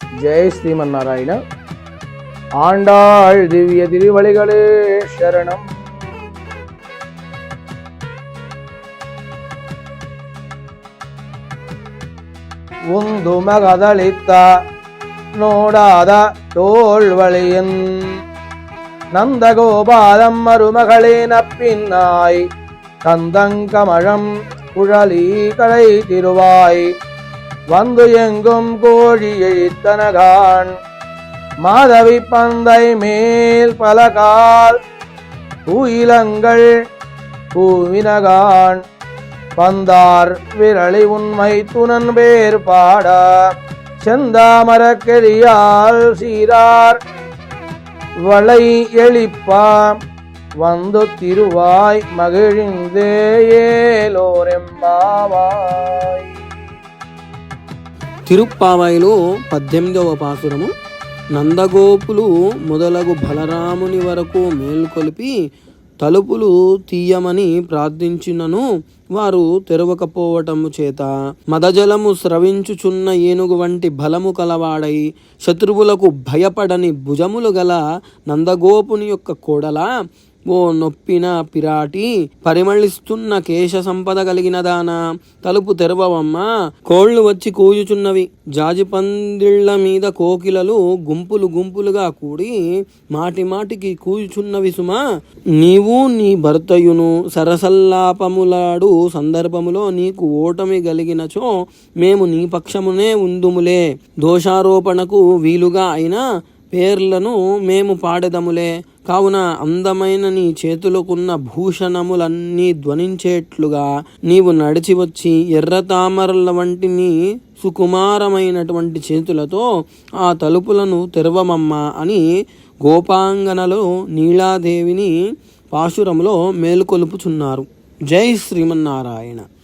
ஜெய் ஸ்ரீமன் நாராயண ஆண்டாள் திவ்ய திருவழிகளே சரணம். உந்துமகதளித்த ನೋಡಾದ ತೋಳ್ವಳಿಯನ್ நந்தகோபாலம் மருமகளே நப்பின்னாய் தந்தங்கமழம் குழலி கடை திருவாய் வந்து எங்கும் கோழியை தனகான். மாதவி பந்தை மேல் பலகால் பூயிலங்கள் பூவினகான். பந்தார் விரளி உண்மை துணன் பேர் பாட செந்தாமரக்கெரியால் சீரார். வளை எழிப்பா வந்து திருவாய் மகிழ்ந்தேயேலோரெம்பாவாய் తిరుప్పావైలు పద్దెనిమిదవ పాసురము. నందగోపులు మొదలగు బలరాముని వరకు మేల్కొలిపి తలుపులు తీయమని ప్రార్థించినను వారు తెరవకపోవటము చేత. మదజలము స్రవించుచున్న ఏనుగు వంటి బలము కలవాడై శత్రువులకు భయపడని భుజములు గల నందగోపుని యొక్క కోడలా ఓ నొప్పిన పిరాటి పరిమళిస్తున్న కేశ సంపద కలిగిన దాన. తలుపు తెరవవమ్మా. కోళ్ళు వచ్చి కూయుచున్నవి. జాజిపందిళ్ళ మీద కోకిలలు గుంపులు గుంపులుగా కూడి మాటి మాటికి కూయుచున్నవి సుమా. నీవు నీ భర్తయును సరసల్లాపములాడు సందర్భములో నీకు ఓటమి కలిగినచో మేము నీ పక్షమునే ఉందుములే. దోషారోపణకు వీలుగా అయినా పేర్లను మేము పాడెదములే. కావున అందమైన నీ చేతులకున్న భూషణములన్నీ ధ్వనించేట్లుగా నీవు నడిచి వచ్చి ఎర్ర తామరల వంటి నీ సుకుమారమైనటువంటి చేతులతో ఆ తలుపులను తెరవమమ్మా అని గోపాంగనలో నీలాదేవిని పాశురంలో మేలుకొలుపుచున్నారు. జై శ్రీమన్నారాయణ.